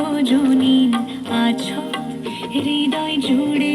সজনী আছ হৃদয় জুড়ে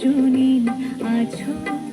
সজনী আছো।